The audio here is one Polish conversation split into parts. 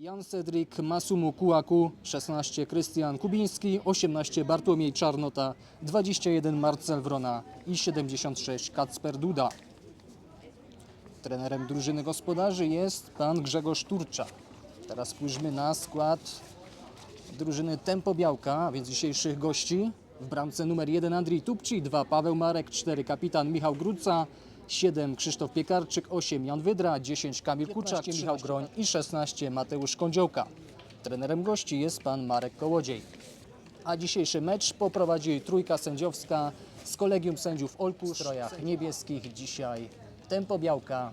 Jan Cedric Masumu Kułaku, 16 Krystian Kubiński, 18 Bartłomiej Czarnota, 21 Marcel Wrona i 76 Kacper Duda. Trenerem drużyny gospodarzy jest pan Grzegorz Turcza. Teraz spójrzmy na skład drużyny Tempo Białka, więc dzisiejszych gości. W bramce numer 1 Andrii Tupci, 2 Paweł Marek, 4 kapitan Michał Gruca, 7 Krzysztof Piekarczyk, 8 Jan Wydra, 10 Kamil Kuczak, Michał Groń i 16 Mateusz Kądziołka. Trenerem gości jest pan Marek Kołodziej. A dzisiejszy mecz poprowadzi trójka sędziowska z kolegium sędziów Olku w strojach niebieskich. Dzisiaj Tempo Białka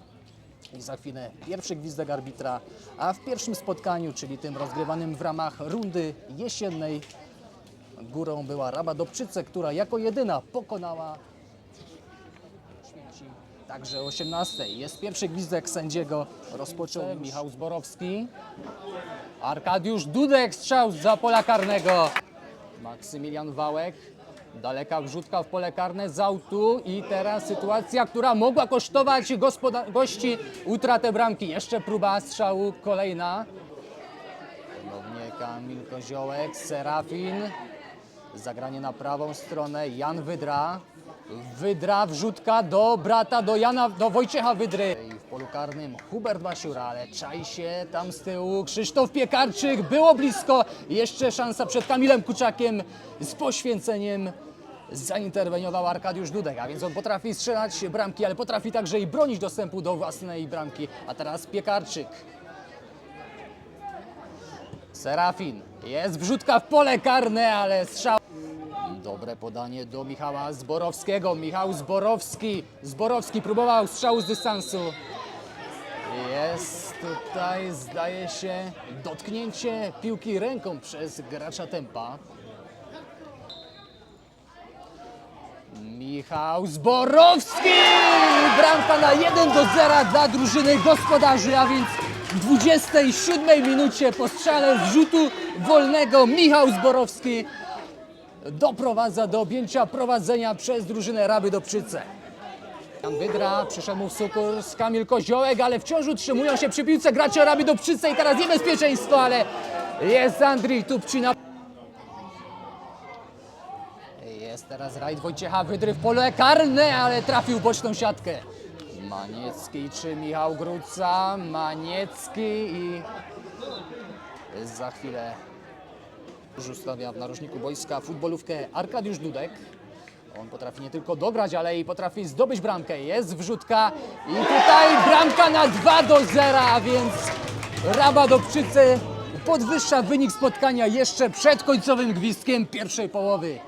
i za chwilę pierwszy gwizdek arbitra, a w pierwszym spotkaniu, czyli tym rozgrywanym w ramach rundy jesiennej, górą była Raba Dobczyce, która jako jedyna pokonała. Także o 18 jest pierwszy gwizdek sędziego. Rozpoczął Michał Zborowski. Arkadiusz Dudek strzał za pola karnego. Maksymilian Wałek. Daleka wrzutka w pole karne z autu i teraz sytuacja, która mogła kosztować gości utratę bramki. Jeszcze próba strzału kolejna. Ponownie Kamil Koziołek, Serafin. Zagranie na prawą stronę, Jan Wydra. Wydra, wrzutka do brata, do Jana, do Wojciecha Wydry. I w polu karnym Hubert Basiura, ale czai się tam z tyłu. Krzysztof Piekarczyk, było blisko. Jeszcze szansa przed Kamilem Kuczakiem z poświęceniem. Zainterweniował Arkadiusz Dudek, a więc on potrafi strzelać bramki, ale potrafi także i bronić dostępu do własnej bramki. A teraz Piekarczyk. Serafin. Jest wrzutka w pole karne, ale strzał. Dobre podanie do Michała Zborowskiego. Michał Zborowski. Zborowski próbował strzału z dystansu. Jest tutaj, zdaje się, dotknięcie piłki ręką przez gracza tempa. Michał Zborowski! Bramka na 1 do 0 dla drużyny gospodarzy, a więc w 27 minucie po strzale z rzutu wolnego Michał Zborowski doprowadza do objęcia prowadzenia przez drużynę Raby Dobczyce. Jan Wydra, przyszedł w sukurs Kamil Koziołek, ale wciąż utrzymują się przy piłce gracze Raby Dobczyce i teraz niebezpieczeństwo, ale jest Andrii Tupcina. Jest teraz rajd Wojciecha Wydry w pole karne, ale trafił boczną siatkę. Maniecki czy Michał Gruca, Maniecki i za chwilę ustawia w narożniku boiska futbolówkę Arkadiusz Dudek. On potrafi nie tylko dograć, ale i potrafi zdobyć bramkę. Jest wrzutka i tutaj bramka na 2 do 0, a więc Raba Dobczycy podwyższa wynik spotkania jeszcze przed końcowym gwizdkiem pierwszej połowy.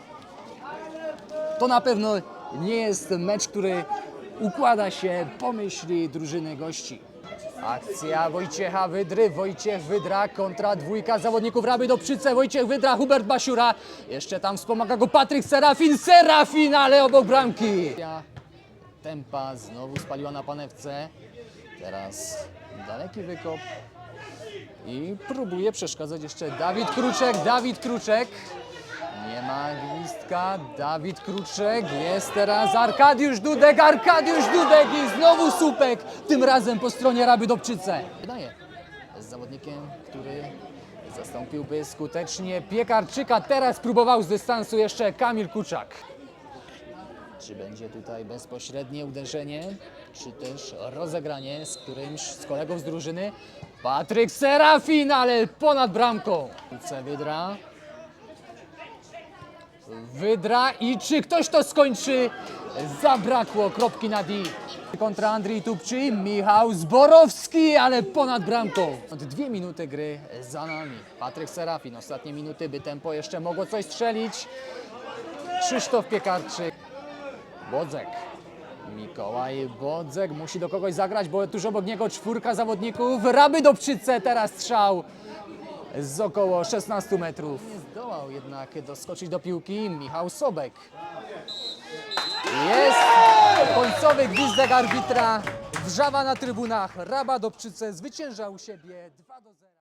To na pewno nie jest mecz, który układa się po myśli drużyny gości. Akcja Wojciecha Wydry, Wojciech Wydra kontra dwójka zawodników Raby do Przyce, Wojciech Wydra, Hubert Basiura. Jeszcze tam wspomaga go Patryk Serafin, Serafin, ale obok bramki. Tempa znowu spaliła na panewce. Teraz daleki wykop. I próbuje przeszkadzać jeszcze Dawid Kruczek, Dawid Kruczek. Nie ma gwizdka. Dawid Kruczek. Jest teraz Arkadiusz Dudek. Arkadiusz Dudek i znowu słupek. Tym razem po stronie Raby Dobczyce. Wydaje. Z zawodnikiem, który zastąpiłby skutecznie Piekarczyka. Teraz próbował z dystansu jeszcze Kamil Kuczak. Czy będzie tutaj bezpośrednie uderzenie, czy też rozegranie z którymś z kolegów z drużyny? Patryk Serafin, ale ponad bramką. Wydra. Wydra i czy ktoś to skończy? Zabrakło kropki na D. Kontra Andrii Tupczy, Michał Zborowski, ale ponad bramką. Dwie minuty gry za nami. Patryk Serafin, ostatnie minuty, by tempo jeszcze mogło coś strzelić. Krzysztof Piekarczyk. Bodzek. Mikołaj Bodzek musi do kogoś zagrać, bo tuż obok niego czwórka zawodników. Raby do Pczyce, teraz strzał z około 16 metrów. Nie zdołał jednak doskoczyć do piłki Michał Sobek. Jest końcowy gwizdek arbitra. Wrzawa na trybunach. Raba do Pczyce zwycięża u siebie 2 do 0.